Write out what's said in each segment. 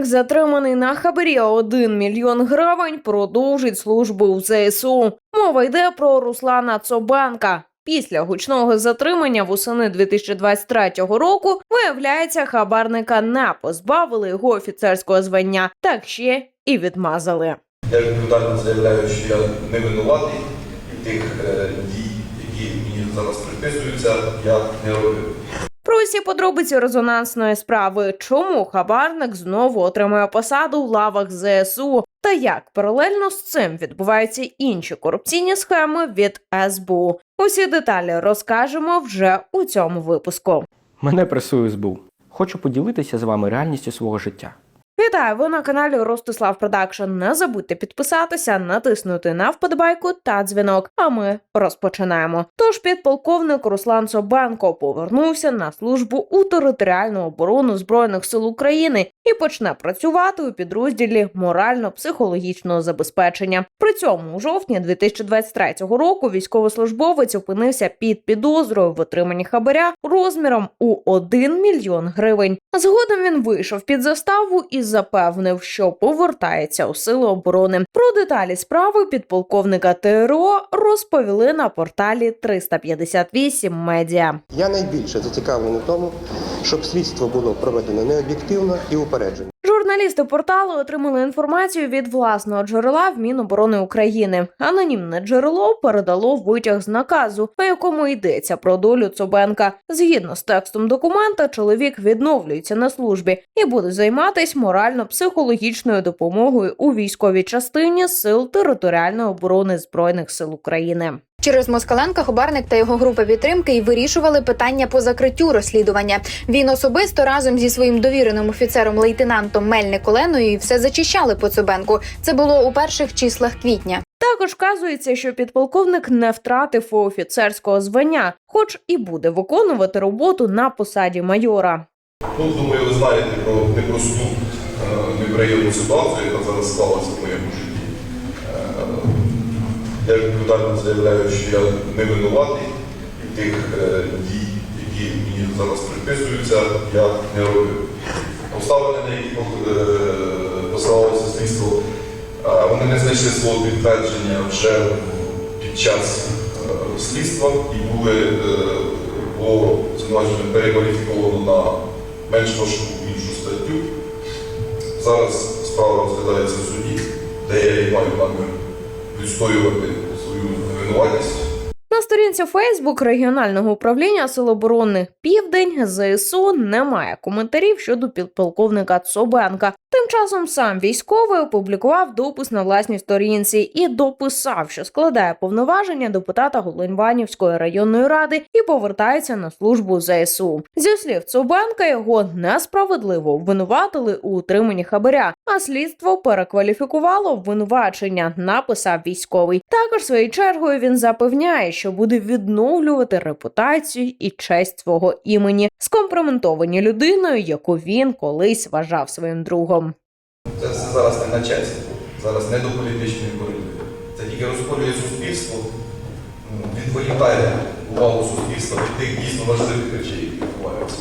Хабарник, затриманий на хабарі 1 мільйон гривень, продовжить службу у ЗСУ. Мова йде про Руслана Цобанка. Після гучного затримання восени 2023 року виявляється, хабарника не позбавили його офіцерського звання, так ще і відмазали. Я відповідально заявляю, що я не винуватий тих е, дій, які мені зараз приписуються, я не робив. Усі подробиці резонансної справи, чому хабарник знову отримує посаду в лавах ЗСУ, та як паралельно з цим відбуваються інші корупційні схеми від СБУ. Усі деталі розкажемо вже у цьому випуску. Мене пресує СБУ. Хочу поділитися з вами реальністю свого життя. Вітаю! Ви на каналі Ростислав Продакшн. Не забудьте підписатися, натиснути на вподобайку та дзвінок. А ми розпочинаємо. Тож підполковник Руслан Собенко повернувся на службу у територіальну оборону збройних сил України і почне працювати у підрозділі морально-психологічного забезпечення. При цьому у жовтні 2023 року військовослужбовець опинився під підозрою в отриманні хабаря розміром у 1 мільйон гривень. Згодом він вийшов під заставу і запевнив, що повертається у сили оборони. Про деталі справи підполковника ТРО розповіли на порталі 358 медіа. Я найбільше зацікавлений в тому, щоб слідство було проведено необ'єктивно і упереджено. Журналісти порталу отримали інформацію від власного джерела в Міноборони України. Анонімне джерело передало витяг з наказу, у якому йдеться про долю Цобенка. Згідно з текстом документа, чоловік відновлюється на службі і буде займатися морально-психологічною допомогою у військовій частині сил територіальної оборони збройних сил України. Через Москаленка Хобарник та його група підтримки й вирішували питання по закриттю розслідування. Він особисто разом зі своїм довіреним офіцером лейтенантом Мельник Оленою все зачищали по Цубенку. Це було у перших числах квітня. Також вказується, що підполковник не втратив офіцерського звання, хоч і буде виконувати роботу на посаді майора. Ну, думаю, ви знаєте про непросту, е, неприємну ситуацію, яка зараз склалася в моєму житті. Відповідально заявляю, що я не винуватий тих е, дій, які мені зараз приписуються, я не робив. Обставини, на які е, посилалося слідство, вони не знайшли свого підтвердження вже під час е, слідства і були е, було звинувачення перекваліфіковано на менш важку іншу статтю. Зараз справа розглядається в суді, де я і маю намір відстоювати невинуватість. На сторінці Фейсбук регіонального управління Сил оборони Південь ЗСУ немає коментарів щодо підполковника Цобенка. Тим часом сам військовий опублікував допис на власній сторінці і дописав, що складає повноваження депутата Голоньванівської районної ради і повертається на службу ЗСУ. Зі слів Цобенка, його несправедливо обвинуватили у утриманні хабаря, а слідство перекваліфікувало обвинувачення, написав військовий. Також своєю чергою він запевняє, що буде відновлювати репутацію і честь свого імені, скомпроментовані людиною, яку він колись вважав своїм другом. Це все зараз не на честь, зараз не до політичної боротьби. Це тільки розколює суспільство, м, відволікає увагу суспільства від тих дійсно важливих речей, які відбуваються.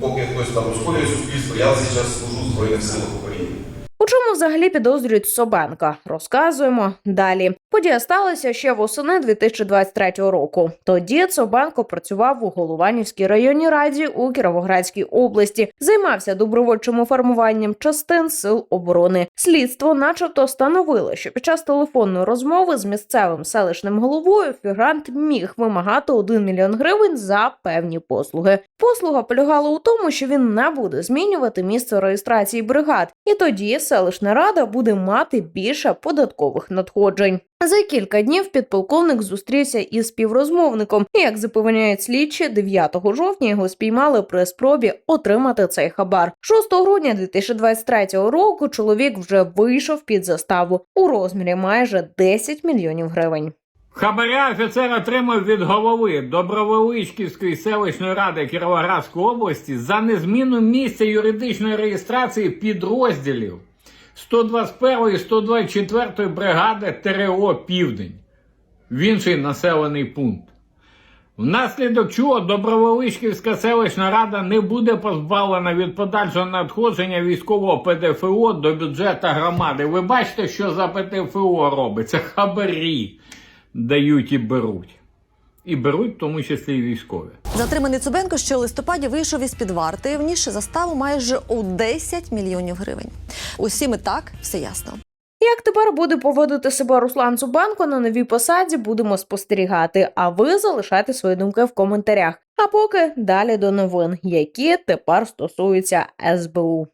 Поки хтось там розколює суспільство, я зараз служу в Збройних силах України. У чому взагалі підозрюють Собенка? Розказуємо далі. Подія сталася ще восени 2023 року. Тоді Собенко працював у Голованівській районній раді у Кіровоградській області, займався добровольчим формуванням частин сил оборони. Слідство, начебто, встановило, що під час телефонної розмови з місцевим селищним головою фігурант міг вимагати 1 мільйон гривень за певні послуги. Послуга полягала у тому, що він не буде змінювати місце реєстрації бригад, і тоді селищна рада буде мати більше податкових надходжень. За кілька днів підполковник зустрівся із співрозмовником, як запевняють слідчі, 9 жовтня його спіймали при спробі отримати цей хабар. 6 грудня 2023 року чоловік вже вийшов під заставу у розмірі майже 10 мільйонів гривень. Хабаря офіцер отримав від голови Доброволичківської селищної ради Кіровоградської області за незміну місця юридичної реєстрації підрозділів 121 і 124 бригади ТРО Південь в інший населений пункт. Внаслідок чого Доброволичківська селищна рада не буде позбавлена від подальшого надходження військового ПДФО до бюджету громади. Ви бачите, що за ПДФО робиться? Хабарі дають і беруть. І беруть, в тому числі і військові. Затриманий Цубенко ще у листопаді вийшов із під варти, вніс заставу майже у 10 мільйонів гривень. Усім і так все ясно. Як тепер буде поводити себе Руслан Цубенко на новій посаді, будемо спостерігати. А ви залишайте свої думки в коментарях. А поки далі до новин, які тепер стосуються СБУ.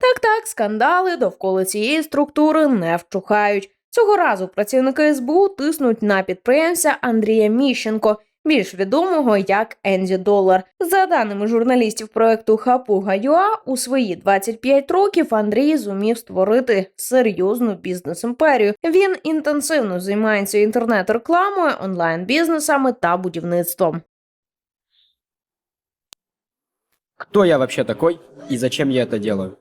Так, так, скандали довкола цієї структури не вчухають. Цього разу працівники СБУ тиснуть на підприємця Андрія Міщенко, більш відомого як Енді Долар. За даними журналістів проекту Хапуга.ua, у свої 25 років Андрій зумів створити серйозну бізнес-імперію. Він інтенсивно займається інтернет-рекламою, онлайн-бізнесами та будівництвом. Кто я вообще такой и зачем я это делаю?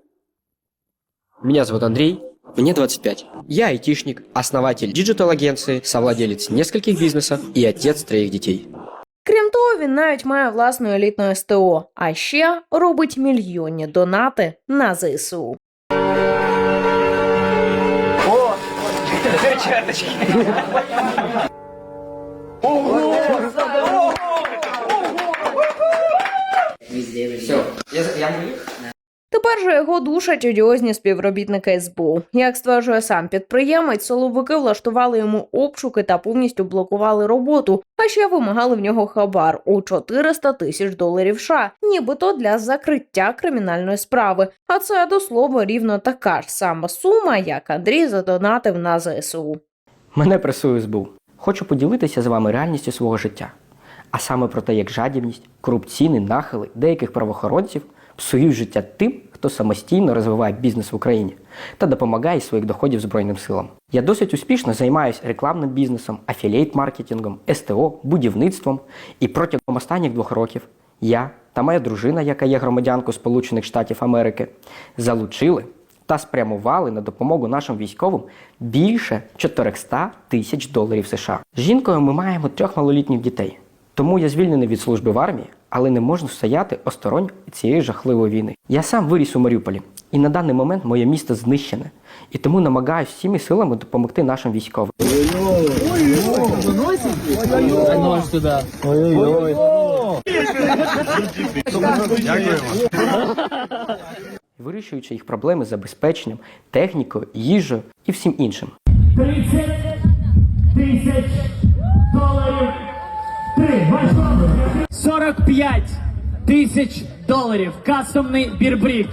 Меня зовут Андрей, мне 25. Я айтишник, основатель диджитал-агенции, совладелец нескольких бизнесов и отец троих детей. Крім того, він навіть має власну елітну СТО, а ще робить мільйонні донати на ЗСУ. Все, я, я Тепер же його душать одіозні співробітники СБУ. Як стверджує сам підприємець, силовики влаштували йому обшуки та повністю блокували роботу, а ще вимагали в нього хабар у 400 тисяч доларів США, нібито для закриття кримінальної справи. А це до слова рівно така ж сама сума, як Андрій задонатив на ЗСУ. Мене пресує СБУ. Хочу поділитися з вами реальністю свого життя, а саме про те, як жадібність, корупційні нахили деяких правоохоронців псують життя тим, хто самостійно розвиває бізнес в Україні та допомагає своїх доходів Збройним силам. Я досить успішно займаюся рекламним бізнесом, афілейт-маркетингом, СТО, будівництвом, і протягом останніх двох років я та моя дружина, яка є громадянкою Сполучених Штатів Америки, залучили та спрямували на допомогу нашим військовим більше 400 тисяч доларів США. З жінкою ми маємо трьох малолітніх дітей. Тому я звільнений від служби в армії, але не можу стояти осторонь цієї жахливої війни. Я сам виріс у Маріуполі, і на даний момент моє місто знищене. І тому намагаюся всіми силами допомогти нашим військовим. Вирішуючи їх проблеми з забезпеченням, технікою, їжею і всім іншим. 30 тисяч 45 тисяч доларів. Кастомний бірбрік.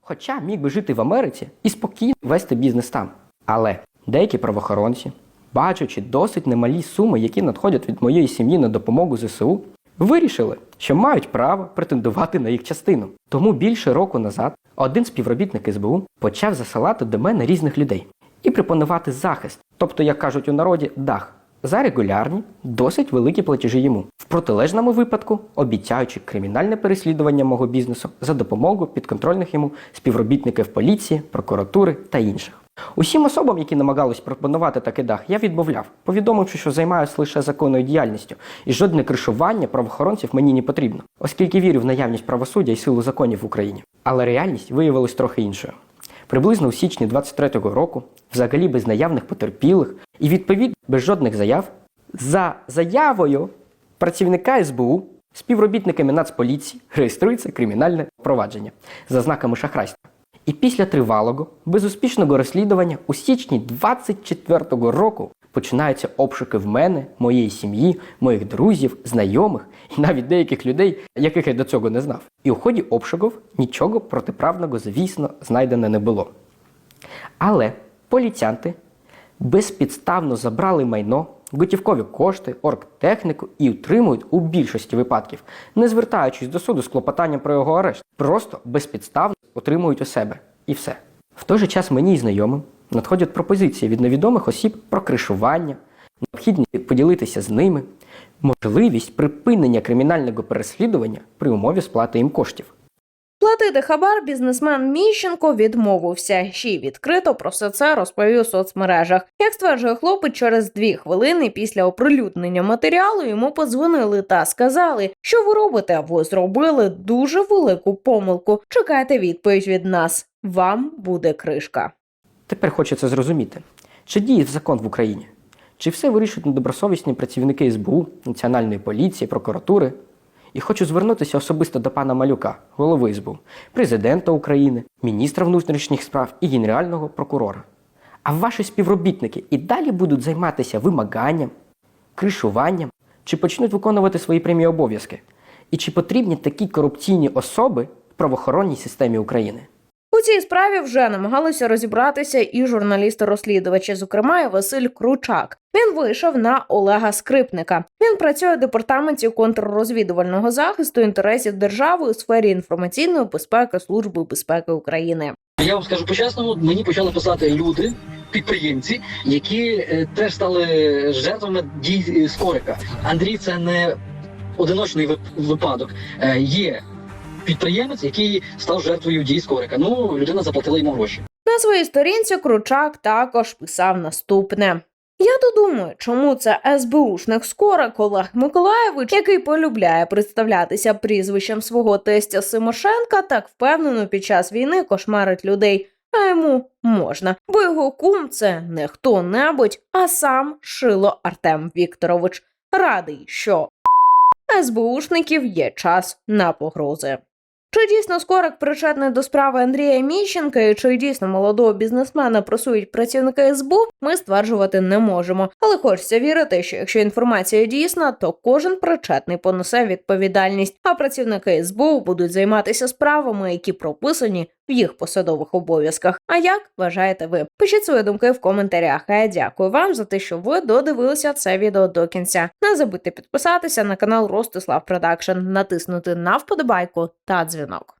Хоча міг би жити в Америці і спокійно вести бізнес там. Але деякі правоохоронці, бачачи досить немалі суми, які надходять від моєї сім'ї на допомогу ЗСУ, вирішили, що мають право претендувати на їх частину. Тому більше року назад один співробітник СБУ почав засилати до мене різних людей і пропонувати захист, тобто, як кажуть у народі, дах. За регулярні, досить великі платежі йому. В протилежному випадку обіцяючи кримінальне переслідування мого бізнесу за допомогою підконтрольних йому співробітників поліції, прокуратури та інших. Усім особам, які намагались пропонувати такий дах, я відмовляв, повідомивши, що займаюся лише законною діяльністю, і жодне кришування правоохоронців мені не потрібно, оскільки вірю в наявність правосуддя і силу законів в Україні. Але реальність виявилась трохи іншою. Приблизно у січні 23-го року, взагалі без наявних потерпілих і відповідно без жодних заяв, за заявою працівника СБУ співробітниками Нацполіції реєструється кримінальне провадження за знаками шахрайства. І після тривалого, безуспішного розслідування у січні 24-го року починаються обшуки в мене, моєї сім'ї, моїх друзів, знайомих і навіть деяких людей, яких я до цього не знав. І у ході обшуків нічого протиправного, звісно, знайдено не було. Але поліціянти безпідставно забрали майно, готівкові кошти, оргтехніку і утримують у більшості випадків, не звертаючись до суду з клопотанням про його арешт, просто безпідставно отримують у себе. І все. В той же час мені і знайомим надходять пропозиції від невідомих осіб про кришування, необхідність поділитися з ними, можливість припинення кримінального переслідування при умові сплати їм коштів. Платити хабар бізнесмен Міщенко відмовився. Ще й відкрито про все це розповів у соцмережах. Як стверджує хлопець, через дві хвилини після оприлюднення матеріалу йому подзвонили та сказали, що ви робите, ви зробили дуже велику помилку. Чекайте відповідь від нас. Вам буде кришка. Тепер хочеться зрозуміти, чи діє закон в Україні? Чи все вирішують недобросовісні працівники СБУ, Національної поліції, прокуратури? І хочу звернутися особисто до пана Малюка, голови СБУ, президента України, міністра внутрішніх справ і генерального прокурора. А ваші співробітники і далі будуть займатися вимаганням, кришуванням, чи почнуть виконувати свої прямі обов'язки? І чи потрібні такі корупційні особи в правоохоронній системі України? Цій справі вже намагалися розібратися і журналісти-розслідувачі, зокрема і Василь Кручак. Він вийшов на Олега Скрипника. Він працює в департаменті контррозвідувального захисту інтересів держави у сфері інформаційної безпеки Служби безпеки України. Я вам скажу по-чесному, мені почали писати люди, підприємці, які е, теж стали жертвами дій е, Скорика. Андрій, це не одиночний випадок. Е, є підприємець, який став жертвою дій Скорика. Ну, людина заплатила йому гроші. На своїй сторінці Кручак також писав наступне. Я то думаю, чому це СБУшник Скорик Олег Миколаєвич, який полюбляє представлятися прізвищем свого тестя Симошенка, так впевнено під час війни кошмарить людей. А йому можна, бо його кум це не хто-небудь, а сам Шило Артем Вікторович. Радий, що СБУшників є час на погрози. Чи дійсно Скорик причетний до справи Андрія Міщенка і чи дійсно молодого бізнесмена просують працівники СБУ, ми стверджувати не можемо. Але хочеться вірити, що якщо інформація дійсна, то кожен причетний понесе відповідальність, а працівники СБУ будуть займатися справами, які прописані в їх посадових обов'язках. А як вважаєте ви? Пишіть свої думки в коментарях. А я дякую вам за те, що ви додивилися це відео до кінця. Не забудьте підписатися на канал Ростислав Продакшн, натиснути на вподобайку та дзвінок.